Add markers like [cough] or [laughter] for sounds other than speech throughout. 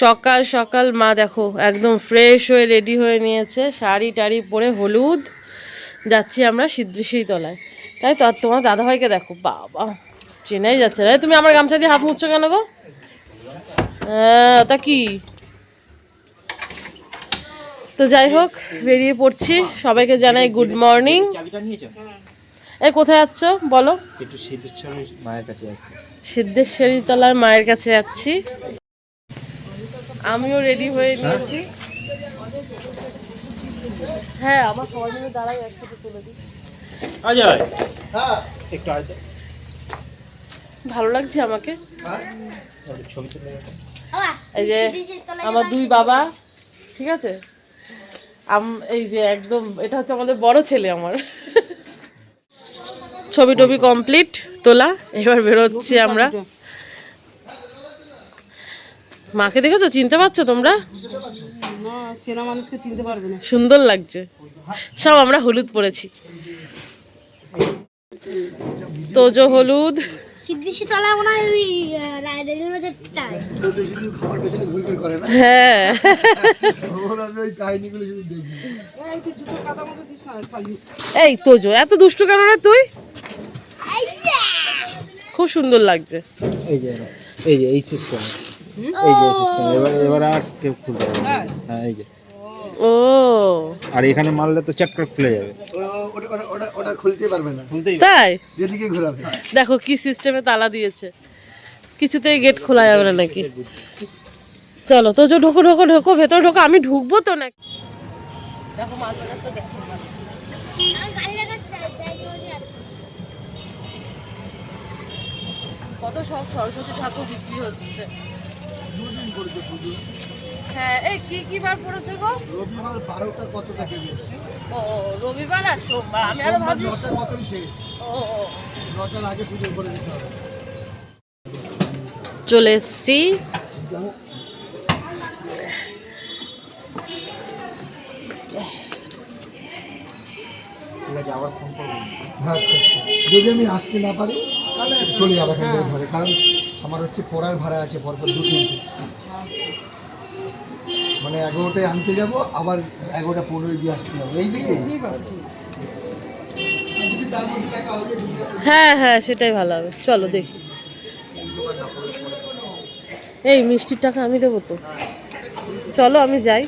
সকাল সকাল মা দেখো একদম ফ্রেশ হয়ে রেডি হয়ে নিয়েছে শাড়ি টাড়ি পরে হলুদ। যাচ্ছি আমরা সিদ্ধেশ্বরী তলায়। তাই তো আর তোমার দাদাভাইকে দেখো বাবা চেনাই যাচ্ছে না। তুমি আমার গামছা দিয়ে হাত মুছছো কেন গো? হ্যাঁ, তা কি? তো যাই হোক বেরিয়ে পড়ছি। সবাইকে জানাই গুড মর্নিং এই কোথায় যাচ্ছ? বলো। একটু সিদ্ধেশ্বরের মায়ের কাছে যাচ্ছি। সিদ্ধেশ্বরী তলার মায়ের কাছে যাচ্ছি। আমিও রেডি হয়ে নিয়েছি। হ্যাঁ আমার সবাই মিলে দাঁড়াই একসাথে তুলে দিই। অজয়। একটু আয় ভালো লাগছে আমাকে? এই যে আমার দুই বাবা ঠিক আছে? আম এই যে একদম এটা হচ্ছে আমাদের বড় ছেলে আমার। ছবি টবি কমপ্লিট তোলা এবার বেরোচ্ছি আমরা। মাকে দেখেছ? চিনতে পারছ তোমরা? চেনা মানুষকে চিনতে পারবে না। সুন্দর লাগছে। সব আমরা হলুদ পরেছি। তোজো হলুদ। হয় না হ্যাঁ। এই না তোজো এত দুষ্টু কেন রে তুই? খুব সুন্দর লাগছে। এই যে এই সিস্টেম এই যে এবার এবার আর কেউ খুলতে পারবে না। হ্যাঁ এই যে। ও। আর এখানে মারলে তো চট করে খুলে যাবে। ও- ও- ওটা ওটা- ওটা ওটা খুলতে পারবে না। খুলতেই তাই? যেদিকে ঘোরাবে। দেখো কি সিস্টেমে তালা দিয়েছে। কিছুতেই গেট খোলা যাবে না নাকি? চলো তো যে ঢোকো ঢোকো ঢোকো ভেতর ঢোকো আমি ঢুকবো তো না দেখো মাছ বাজারটা দেখো আমার গাড়ি রাখার চাই- জায়গা ওই যে আছে। কত সব সরস্বতী ঠাকুর বিক্রি হচ্ছে। দুদিন পড়েছে পুজো হ্যাঁ এই কি কি বার পড়েছে গো? রবিবার বারোটা কত থেকে ও ও, রবিবার আর সোমবার আমি আরও ভাবি নটা কতই শেষ। ও ও। নটার আগে পুজো করে দিতে হবে। চলে এসছি। আচ্ছা আচ্ছা। যদি আমি আসতে না পারি, চলে যাব ঘরে, কারণ আমার হচ্ছে পড়ার ভাড়া আছে পরপর দু তিনটে। মানে এগারোটায় আনতে যাব, আবার এগারোটা পনেরোই দিয়ে আসতে হবে এই দিকে? হয়ে হ্যাঁ হ্যাঁ সেটাই ভালো হবে। চলো দেখি। এই মিষ্টির টাকা আমি দেবো তো? চলো, আমি যাই।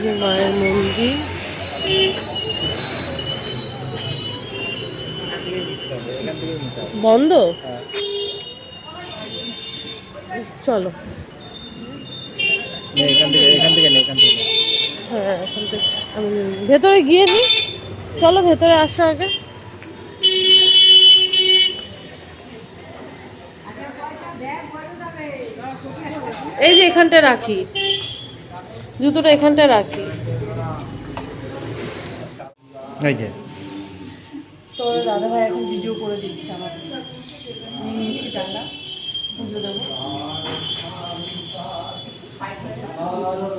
যে মায়ের মন্দির। বন্ধ। চলো। এখান থেকে। হ্যাঁ আমি ভেতরে গিয়ে নি। চলো ভেতরে আসো আগে। এই যে এখানটা রাখি। জুতোটা এখানটা রাখি। এই যে। তো দাদা ভাই এখন ভিডিও করে দিচ্ছে আমার। নিয়ে নিয়েছি টাকা পুজো দেবো। তোমার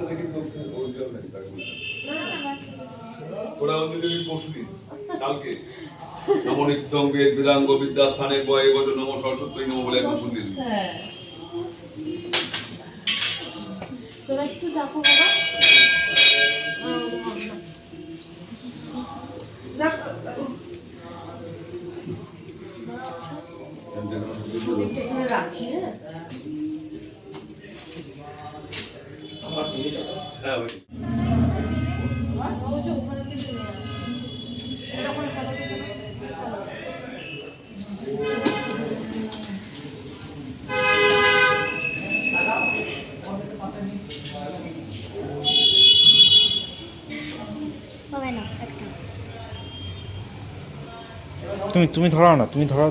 বাচ্চাদের কিন্তু ওইগুলো নাকি তাকে বলতে ওরা ওদের পরশু দিন কালকে। নম নিত্যং বেদ বেদাঙ্গ বিদ্যাস্থানে বয়ে বচন নম সরস্বতী নম বলে একদম শুনতে হ্যাঁ। তোরা একটু চাপো বাবা। রাখি হ্যাঁ হ্যাঁ। তুমি তুমি ধরাও না তুমি ধরাও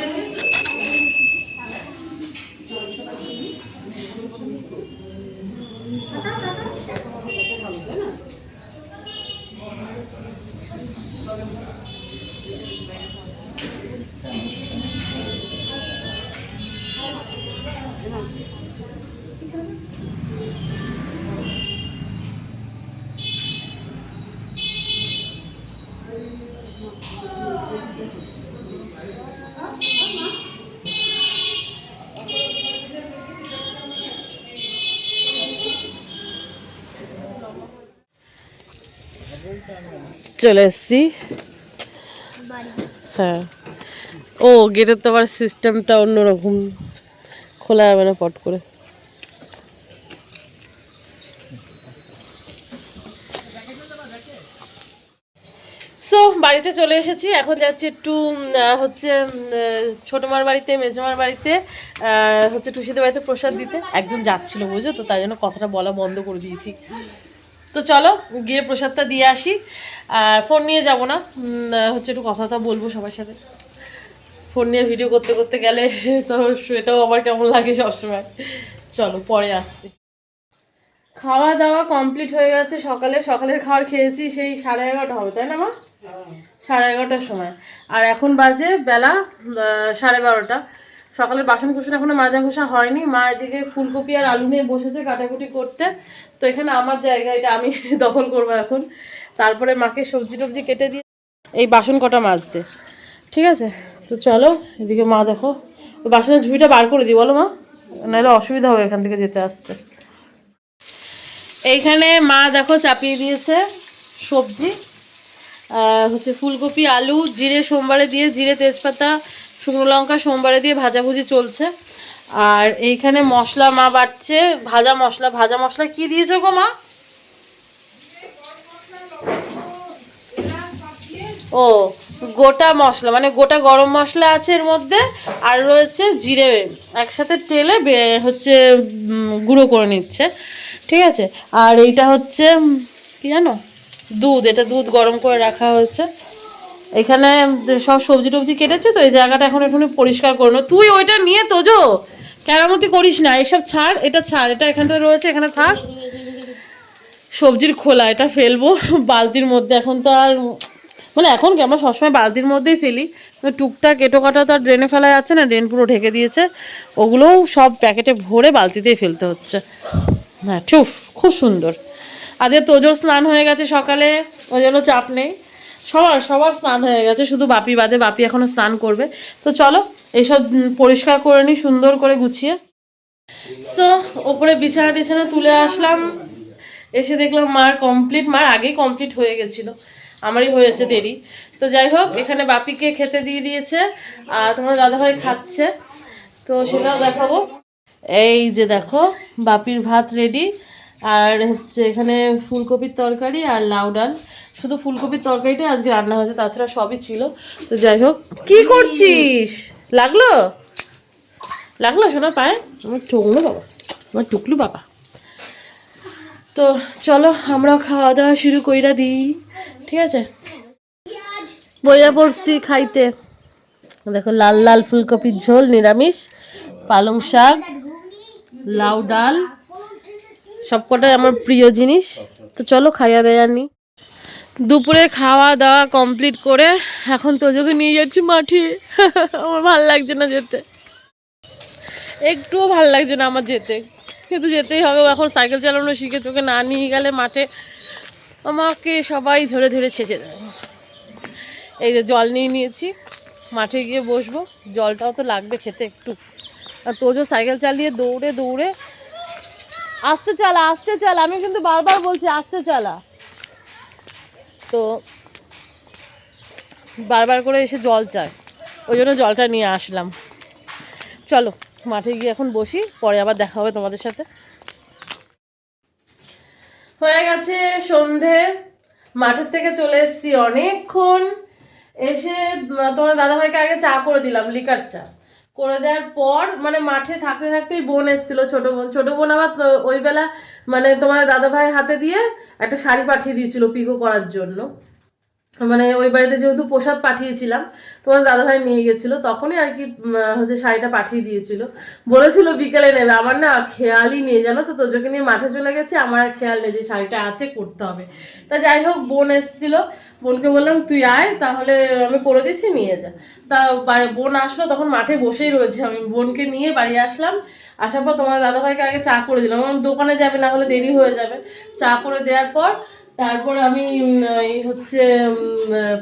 চলে এসছি। হ্যাঁ। ও গেটের তো আবার সিস্টেমটা অন্যরকম। খোলা যাবে না পট করে সো বাড়িতে চলে এসেছি। এখন যাচ্ছি একটু হচ্ছে উম, আহ, ছোট মার বাড়িতে মেজমার বাড়িতে হচ্ছে টুসিদের বাড়িতে প্রসাদ দিতে। একজন যাচ্ছিল বুঝো তো তাই জন্য কথাটা বলা বন্ধ করে দিয়েছি। তো চলো গিয়ে প্রসাদটা দিয়ে আসি। আর ফোন নিয়ে যাব না। হচ্ছে একটু কথা কথা বলব সবার সাথে। ফোন নিয়ে ভিডিও করতে করতে গেলে [laughs] তো সেটাও আবার কেমন লাগে সবসময়। চলো পরে আসছি। খাওয়া দাওয়া কমপ্লিট হয়ে গেছে সকালে। সকালের খাবার খেয়েছি সেই সাড়ে এগারোটা হবে তাই না মা? সাড়ে এগারোটার সময়। আর এখন বাজে বেলা সাড়ে বারোটা। সকালের বাসন কুসন এখনও মাজা ঘষা হয়নি। মা এদিকে ফুলকপি আর আলু নিয়ে বসেছে কাটাকুটি করতে। তো এখানে আমার জায়গা, এটা আমি [laughs] দখল করব এখন। তারপরে মাকে সবজি টবজি কেটে দিয়ে এই বাসন কটা মাজতে। ঠিক আছে? তো চলো, এদিকে মা দেখো। বাসনের ঝুড়িটা বার করে দিই, বলো মা। নাহলে অসুবিধা হবে এখান থেকে যেতে আসতে। এইখানে মা দেখো চাপিয়ে দিয়েছে সবজি। হচ্ছে ফুলকপি, আলু, জিরে সোমবারে দিয়ে, জিরে তেজপাতা, শুকনো লঙ্কা সোমবারে দিয়ে ভাজাভুজি চলছে। আর এইখানে মশলা মা বাড়ছে ভাজা মশলা। ভাজা মশলা কি দিয়েছ গো মা? ও, গোটা মশলা মানে গোটা গরম মশলা আছে এর মধ্যে, আর রয়েছে জিরে, একসাথে টেলে হচ্ছে গুঁড়ো করে নিচ্ছে। ঠিক আছে? আর এইটা হচ্ছে কি জানো? দুধ, এটা দুধ গরম করে রাখা হয়েছে। এখানে সব সবজি টবজি কেটেছে তো, এই জায়গাটা এখন একটু পরিষ্কার করে। তুই ওইটা নিয়ে তোজো, কেরামতি করিস না, এসব ছাড়, এটা ছাড়, এটা এখানটা রয়েছে, এখানে থাক। সবজির খোলা, এটা ফেলব, বালতির মধ্যে। এখন তো আর মানে এখন কি, আমরা সবসময় বালতির মধ্যেই ফেলি। টুকটাক এটো কাটা তো আর ড্রেনে ফেলা যাচ্ছে না, ড্রেন পুরো ঢেকে দিয়েছে। ওগুলোও সব প্যাকেটে ভরে বালতিতেই ফেলতে হচ্ছে। হ্যাঁ ঠিক খুব সুন্দর। আদের তোজোর স্নান হয়ে গেছে সকালে, ওই জন্য চাপ নেই। সবার সবার স্নান হয়ে গেছে, শুধু বাপি বাদে, বাপি এখনও স্নান করবে। তো চলো এইসব পরিষ্কার করে নিই সুন্দর করে গুছিয়ে। সো ওপরে বিছানা টিছানা তুলে আসলাম। এসে দেখলাম মার কমপ্লিট মার আগেই কমপ্লিট হয়ে গেছিল। আমারই হয়েছে দেরি। তো যাই হোক, এখানে বাপিকে খেতে দিয়ে দিয়েছে, আর তোমার দাদাভাই খাচ্ছে। তো সেটাও দেখাবো। এই যে দেখো, বাপির ভাত রেডি আর হচ্ছে এখানে ফুলকপির তরকারি আর লাউ ডাল। শুধু ফুলকপির তরকারিটাই আজকে রান্না হয়েছে, তাছাড়া সবই ছিল। তো যাই হোক, কি করছিস? লাগল? লাগল শোনা পায়? আমার টুকলো বাবা, আমার টুকলু বাবা। তো চলো আমরা খাওয়া দাওয়া শুরু কইরা দিই। ঠিক আছে? বইয়া পড়ছি খাইতে। দেখো, লাল লাল ফুলকপির ঝোল, নিরামিষ, পালং শাক, লাউ ডাল সবকটাই আমার প্রিয় জিনিস। তো চলো খাইয়া দেয়া নি। দুপুরে খাওয়া দাওয়া কমপ্লিট করে এখন তোজোকে নিয়ে যাচ্ছি মাঠে। আমার ভালো লাগছে না যেতে। একটুও ভালো লাগছে না আমার যেতে। কিন্তু যেতেই হবে এখন সাইকেল চালানো শিখে চোখে না নিয়ে গেলে মাঠে আমাকে সবাই ধরে ধরে ছেঁচে দেয় এই যে জল নিয়ে নিয়েছি, মাঠে গিয়ে বসবো। জলটাও তো লাগবে খেতে একটু। আর তোজো সাইকেল চালিয়ে দৌড়ে দৌড়ে আস্তে চালা আস্তে চালা। আমি কিন্তু বারবার বলছি, আস্তে চালা। তো বারবার করে এসে জল চায় ওই জন্য জলটা নিয়ে আসলাম। চলো, মাঠে গিয়ে এখন বসি, পরে আবার দেখা হবে তোমাদের সাথে। হয়ে গেছে সন্ধে। মাঠের থেকে চলে এসেছি অনেকক্ষণ। এসে, তোমার দাদাভাইকে আগে চা করে দিলাম, লিকার চা। করে দেওয়ার পর মানে মাঠে থাকতে থাকতেই বোন এসেছিল, ছোট বোন। ছোট বোন আবার ওই বেলা মানে তোমার দাদা ভাইয়ের হাতে দিয়ে একটা শাড়ি পাঠিয়ে দিয়েছিল পিকো করার জন্য। মানে ওই বাড়িতে যেহেতু প্রসাদ পাঠিয়েছিলাম তোমার দাদাভাই নিয়ে গেছিল, তখনই আর কি হচ্ছে শাড়িটা পাঠিয়ে দিয়েছিল। বলেছিল বিকেলে নেবে আমার না খেয়ালই নেই, জানো তো, তোজোকে নিয়ে মাঠে চলে গেছে, আমার আর খেয়াল নেই যে শাড়িটা আছে, করতে হবে। তা যাই হোক, বোন এসেছিল, বোনকে বললাম, তুই আয়, তাহলে আমি করে দিচ্ছি, নিয়ে যা। তা বোন আসলো, তখন মাঠে বসেই রয়েছে, আমি বোনকে নিয়ে বাড়ি আসলাম, আসার পর তোমার দাদাভাইকে আগে চা করে দিলাম, আমার দোকানে যাবে, না হলে দেরি হয়ে যাবে। চা করে দেওয়ার পর তারপর আমি হচ্ছে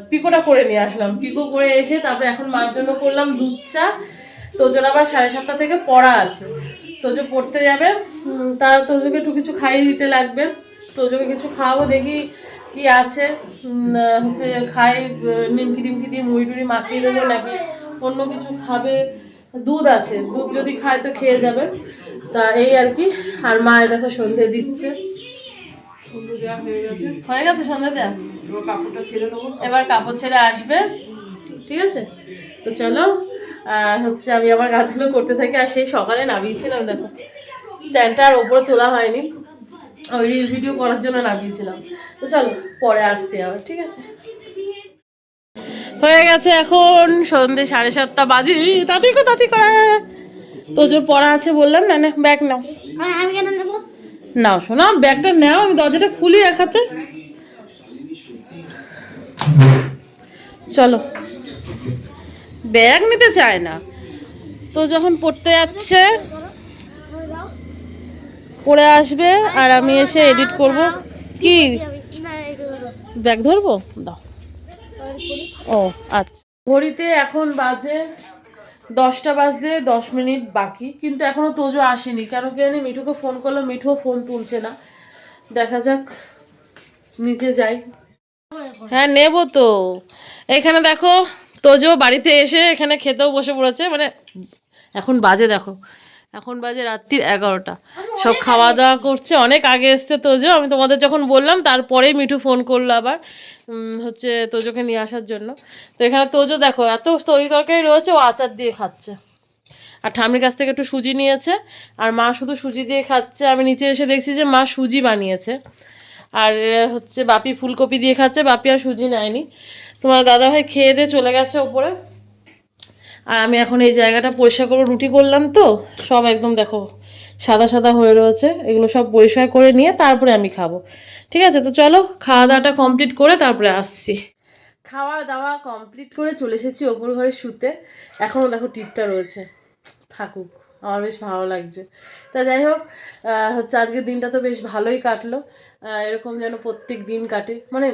পিকোটা করে নিয়ে আসলাম। পিকো করে এসে তারপরে এখন মার জন্য করলাম দুধ চা। তোজোর আবার সাড়ে সাতটা থেকে পড়া আছে। তোজো পড়তে যাবে তার তোজোকে একটু কিছু খাইয়ে দিতে লাগবে। তোজোকে কিছু খাওয়াবো, দেখি কি আছে। হচ্ছে খাই, নিমকি টিমকি দিয়ে মুড়ি টুড়ি মাখিয়ে দেবো নাকি অন্য কিছু খাবে। দুধ আছে, দুধ যদি খায় তো খেয়ে যাবে। তা এই আর কি। আর মায়ের দেখো সন্ধে দিচ্ছে। হয়ে গেছে। সন্ধ্যা দেয়া? এবার কাপড়টা ছেড়ে এবার কাপড় ছেড়ে আসবে। ঠিক আছে? তো চলো হচ্ছে আমি আমার কাজগুলো করতে থাকি। আর সেই সকালে নামিয়েছিলাম দেখো। স্ট্যান্ডটা আর ওপরে তোলা হয়নি। ওই রিল ভিডিও করার জন্য নামিয়েছিলাম। তো চলো পরে আসছি আবার ঠিক আছে? হয়ে গেছে এখন সন্ধে সাড়ে সাতটা বাজে। তাতেই কো তাতে করা। তোজোর পড়া আছে বললাম না না ব্যাগ নাও। আমি কেন নেব? নাও শোনা, ব্যাগটা নাও, আমি দরজাটা খুলি এক হাতে। চলো। ব্যাগ নিতে চায় না। তো যখন পড়তে যাচ্ছে, পড়ে আসবে, আর আমি এসে এডিট করব। কি? ব্যাগ ধরবো? দাও। ও আচ্ছা। ঘড়িতে এখন বাজে দশটা বাজতে দশ মিনিট বাকি, কিন্তু এখনও তোজো আসেনি। কেন কি জানি মিঠুকে ফোন করল মিঠুও ফোন তুলছে না। দেখা যাক, নিচে যাই। হ্যাঁ নেব তো। এখানে দেখো, তোজো বাড়িতে এসে এখানে খেতেও বসে পড়েছে। মানে এখন বাজে দেখো। এখন বাজে রাত্রির এগারোটা। সব খাওয়া দাওয়া করছে অনেক আগে এসছে তোজো। আমি তোমাদের যখন বললাম তারপরেই মিঠু ফোন করল আবার হচ্ছে তোজোকে নিয়ে আসার জন্য। তো এখানে তোজো দেখো এত তরি তরকারি রয়েছে ও আচার দিয়ে খাচ্ছে। আর ঠাম্মির কাছ থেকে একটু সুজি নিয়েছে আর মা শুধু সুজি দিয়ে খাচ্ছে। আমি নিচে এসে দেখছি যে মা সুজি বানিয়েছে। আর হচ্ছে বাপি ফুলকপি দিয়ে খাচ্ছে বাপি আর সুজি নেয়নি। তোমার দাদাভাই খেয়ে দিয়ে চলে গেছে ওপরে। আর আমি এখন এই জায়গাটা পরিষ্কার করে রুটি করলাম তো, সব একদম দেখো সাদা সাদা হয়ে রয়েছে, এগুলো সব পরিষ্কার করে নিয়ে তারপরে আমি খাব। ঠিক আছে, তো চলো খাওয়া দাওয়াটা কমপ্লিট করে তারপরে আসছি। খাওয়া দাওয়া কমপ্লিট করে চলে এসেছি ওপর ঘরে শুতে। এখনও দেখো টিপটা রয়েছে। থাকুক, আমার বেশ ভালো লাগছে। তা যাই হোক হচ্ছে আজকের দিনটা তো বেশ ভালোই কাটলো। এরকম যেন প্রত্যেক দিন কাটে। মানে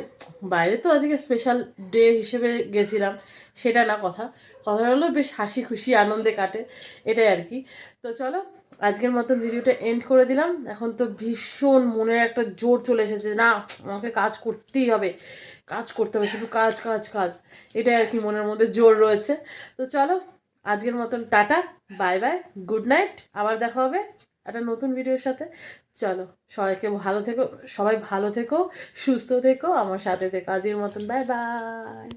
বাইরে তো আজকে স্পেশাল ডে হিসেবে গেছিলাম, সেটা না কথা। কথা হলো, বেশ হাসি খুশি, আনন্দে কাটে, এটাই আর কি। তো চলো, আজকের মতন ভিডিওটা এন্ড করে দিলাম। এখন তো ভীষণ মনের একটা জোর চলে এসেছে, না, আমাকে কাজ করতেই হবে, কাজ করতে হবে, শুধু কাজ কাজ কাজ, এটাই আর কি মনের মধ্যে জোর রয়েছে। তো চলো, আজকের মতন tata bye bye good night আবার দেখা হবে একটা নতুন ভিডিওর সাথে। চলো, সবাইকে ভালো থেকো, সবাই ভালো থেকো, সুস্থ থেকো, আমার সাথে থেকো। আজকের মতন বাই বাই